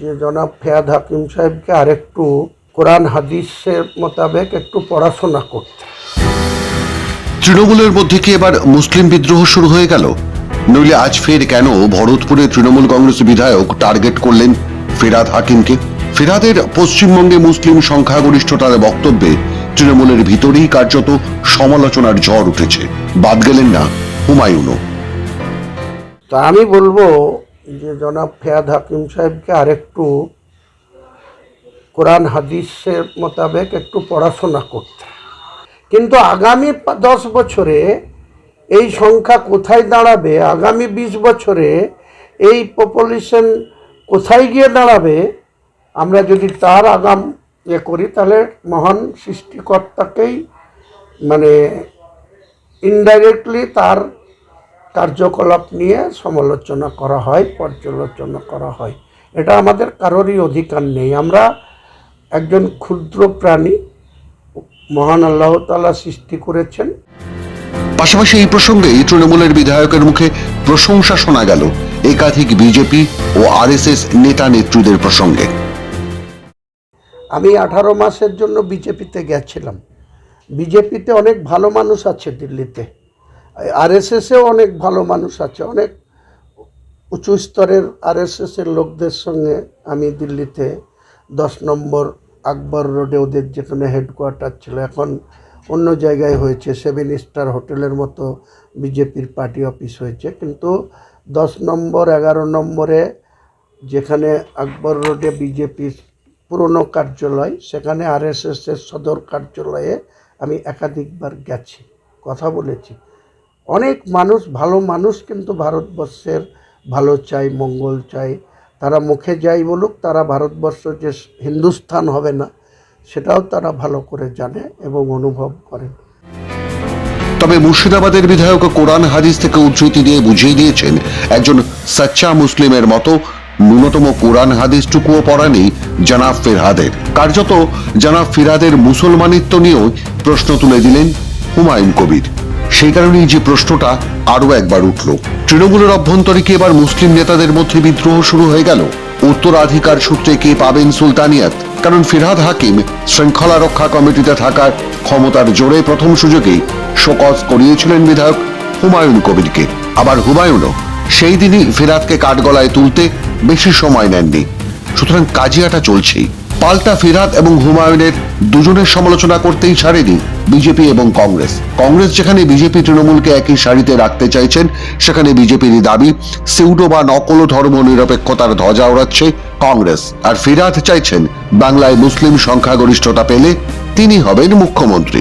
যে জনাব ফেয়াদ হাকিম সাহেবকে আরেকটু কোরআন হাদিসের মোতাবেক একটু পড়াশোনা করতে। তৃণমূলের মধ্যে কি এবার মুসলিম বিদ্রোহ শুরু হয়ে গেল? নইলে আজ ফের কেন ভরতপুরে তৃণমূল কংগ্রেস বিধায়ক টার্গেট করলেন ফেরাদ হাকিমকে? ফেরাদের পশ্চিমবঙ্গে মুসলিম সংখ্যাগরিষ্ঠতার বক্তব্যে তৃণমূলের ভিতরেই কার্যত সমালোচনার ঝড় উঠেছে। বাদ গেলেন না হুমায়ুনও। তা আমি বলব যে জনাব ফেয়াদ হাকিম সাহেবকে আরেকটু কোরআন হাদিসের মোতাবেক একটু পড়াশোনা করতে। কিন্তু আগামী দশ বছরে এই সংখ্যা কোথায় দাঁড়াবে, আগামী বিশ বছরে এই পপুলেশন কোথায় গিয়ে দাঁড়াবে, আমরা যদি তার আগাম ইয়ে করি, তাহলে মহান সৃষ্টিকর্তাকেই মানে ইনডাইরেক্টলি তার কার্যকলাপ নিয়ে সমালোচনা করা হয় পর্যালোচনা করা হয়। এটা আমাদের কারোরই অধিকার নেই। আমরা একজন ক্ষুদ্র প্রাণী মহান আল্লাহ তালা সৃষ্টি করেছেন। পাশাপাশি এই প্রসঙ্গেই তৃণমূলের বিধায়কের মুখে প্রশংসা শোনা গেল একাধিক বিজেপি ও আরএসএস নেতা নেত্রীদের প্রসঙ্গে। আমি আঠারো মাসের জন্য বিজেপিতে গেছিলাম। বিজেপিতে অনেক ভালো মানুষ আছে দিল্লিতে। আরএসএসেও অনেক ভালো মানুষ আছে, অনেক উঁচু স্তরের আর আরএসএসের লোকদের সঙ্গে আমি দিল্লিতে দশ নম্বর আকবর রোডে ওদের যেখানে হেডকোয়ার্টার ছিল, এখন অন্য জায়গায় হয়েছে সেভেন স্টার হোটেলের মতো বিজেপির পার্টি অফিস হয়েছে, কিন্তু দশ নম্বর, এগারো নম্বরে যেখানে আকবর রোডে বিজেপির পুরনো কার্যালয়, সেখানে আরএসএসের সদর কার্যালয়ে আমি একাধিকবার গেছি, কথা বলেছি। অনেক মানুষ, ভালো মানুষ কিন্তু ভারতবর্ষের, ভালো চাই, মঙ্গল চাই। তারা মুখে যাই বলুক, তারা ভারতবর্ষ যে হিন্দুস্থান হবে না, সেটাও তারা ভালো করে জানে এবং অনুভব করেন। তবে মুর্শিদাবাদের বিধায়ক কোরআন হাদিস থেকে উদ্ধৃতি দিয়ে বুঝিয়ে দিয়েছেন, একজন সাচ্চা মুসলিমের মতো ন্যূনতম কোরআন হাদিসটুকুও পড়া নেই জানাব ফিরহাদের। কার্যত জানাব ফিরহাদের মুসলমানিত্ব নিয়েও প্রশ্ন তুলে দিলেন হুমায়ুন কবির। সেই কারণেই যে প্রশ্নটা আরও একবার উঠল। তৃণমূলের অভ্যন্তরে কি এবার মুসলিম নেতাদের মধ্যে বিদ্রোহ শুরু হয়ে গেল? উত্তরাধিকার সূত্রে কে পাবেন সুলতানিয়াত? কারণ ফিরহাদ হাকিম শৃঙ্খলা রক্ষা কমিটিতে থাকার ক্ষমতার জোরে প্রথম সুযোগেই শোকজ করিয়েছিলেন বিধায়ক হুমায়ুন কবিরকে। আবার হুমায়ুনও সেই দিনই ফিরাদকে কাঠগলায় তুলতে বেশি সময় নেননি। সুতরাং কাজিয়াটা চলছেই। পাল্টা ফিরাদ এবং হুমায়ুনের দুজনের সমালোচনা করতেই ছাড়েনি বিজেপি এবং কংগ্রেস। কংগ্রেস যেখানে বিজেপি তৃণমূলকে একই সারিতে রাখতে চাইছেন, সেখানে বিজেপির দাবি সিউডো বা নকল ধর্ম নিরপেক্ষতার ধ্বজা ওড়াচ্ছে কংগ্রেস। আর ফিরাদ চাইছেন বাংলায় মুসলিম সংখ্যাগরিষ্ঠতা পেলে তিনি হবেন মুখ্যমন্ত্রী।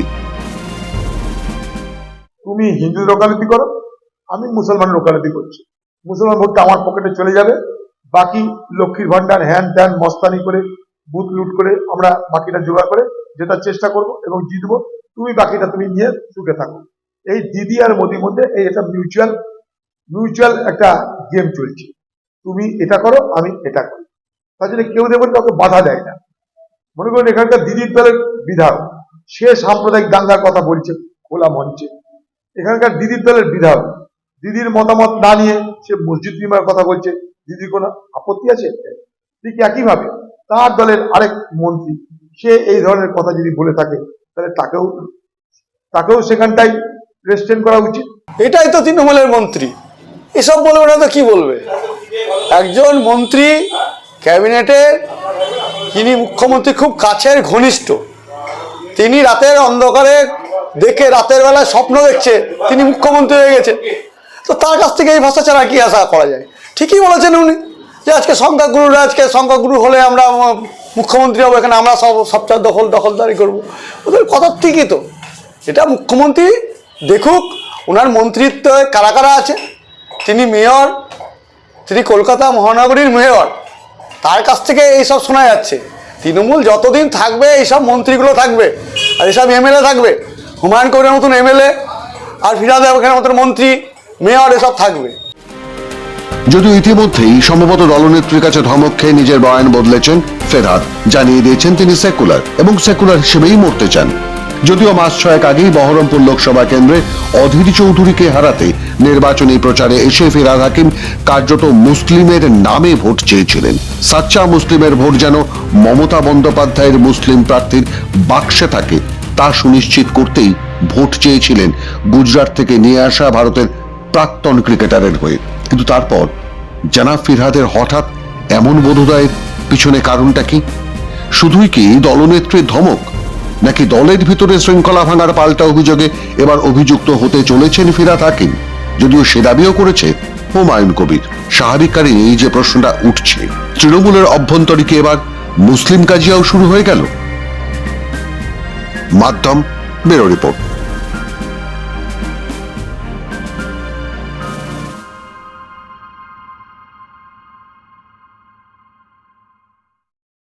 তুমি হিন্দু ওকালতি করো, আমি মুসলমান ওকালতি করছি। মুসলমান ভোটটা আমার পকেটে চলে যাবে, বাকি লক্ষ্মীর ভান্ডার হ্যান ত্যান মস্তানি করে বুথ লুট করে আমরা বাকিটা জোগাড় করে যেটা চেষ্টা করব এবং জিতবো। তুমি বাকিটা তুমি নিয়ে সুখে থাকো। এই দিদি আর মোদির মধ্যে এই এটা মিউচুয়াল মিউচুয়াল একটা গেম চলছে। তুমি এটা করো, আমি এটা করি। তার জন্য কেউ দেখবেন কাউকে বাধা দেয় না। মনে করুন এখানকার দিদির দলের বিধায়ক, সে সাম্প্রদায়িক দাঙ্গার কথা বলছে, খোলা মঞ্চে। এখানকার দিদির দলের বিধায়ক, দিদির মতামত না নিয়ে সে মসজিদ নির্মাণের কথা বলছে। দিদির কোনো আপত্তি আছে? ঠিক একইভাবে তার দলের আরেক মন্ত্রী, সে এই ধরনের কথা যদি বলে থাকে, তাহলে তাকেও তাকেও সেখানটাই রেস্টেন্ট করা উচিত। এটাই তো তৃণমূলের মন্ত্রী। এসব বলবে না তো কি বলবে? একজন মন্ত্রী ক্যাবিনেটের যিনি মুখ্যমন্ত্রী, খুব কাছের ঘনিষ্ঠ। তিনি রাতের অন্ধকারে দেখে রাতের বেলায় স্বপ্ন দেখছে, তিনি মুখ্যমন্ত্রী হয়ে গেছে। তো তার কাছ থেকে এই ভাষা ছাড়া কি আশা করা যায়? ঠিকই বলেছেন উনি। যে আজকে সংখ্যাগুরুরা, আজকে সংখ্যাগুরু হলে আমরা মুখ্যমন্ত্রী হব, এখানে আমরা সব সবচেয়ে দখল, দখলদারি করব। ওদের কথা ঠিকই তো। এটা মুখ্যমন্ত্রী দেখুক, ওনার মন্ত্রিত্বে কারা কারা আছে? তিনি মেয়র, তিনি কলকাতা মহানগরীর মেয়র। তার কাছ থেকে এইসব শোনা যাচ্ছে। তৃণমূল যতদিন থাকবে, এইসব মন্ত্রীগুলো থাকবে, আর এইসব এমএলএ থাকবে, হুমায়ুন কবিরের মতন এমএলএ, আর ফিরাদ মতন মন্ত্রী, মেয়র, এসব থাকবে। যদিও ইতিমধ্যেই সম্ভবত দলনেত্রীর কাছে ধমক খেয়ে নিজের বয়ান বদলেছেন ফেরহাদ জানিয়ে দিয়েছেন তিনি সেকুলার এবং সেকুলার হিসেবেই মরতে চান। যদিও মাস ছয়েক আগেই বহরমপুর লোকসভা কেন্দ্রে অধীর চৌধুরীকে হারাতে নির্বাচনী প্রচারে এসে ফিরাদ হাকিম কার্যত মুসলিমের নামে ভোট চেয়েছিলেন। সাচ্চা মুসলিমের ভোট যেন মমতা বন্দ্যোপাধ্যায়ের মুসলিম প্রার্থীর বাক্সে থাকে, তা সুনিশ্চিত করতেই ভোট চেয়েছিলেন গুজরাট থেকে নিয়ে আসা ভারতের প্রাক্তন ক্রিকেটারের হয়ে। কিন্তু তারপর জানাব ফিরহাদের হঠাৎ এমন বোধোদয়ের পিছনে কারণটা কি? শুধুই কি দলনেত্রীর ধমক, নাকি দলের ভিতরে শৃঙ্খলা ভাঙার পাল্টা অভিযোগে এবার অভিযুক্ত হতে চলেছেন ফিরাত হাকিম? যদিও সে দাবিও করেছে, হুমায়ুন কবির। স্বাভাবিক এই যে প্রশ্নটা উঠছে, তৃণমূলের অভ্যন্তরীকে এবার মুসলিম কাজিয়াও শুরু হয়ে গেল? মাধ্যম বেরো রিপোর্ট।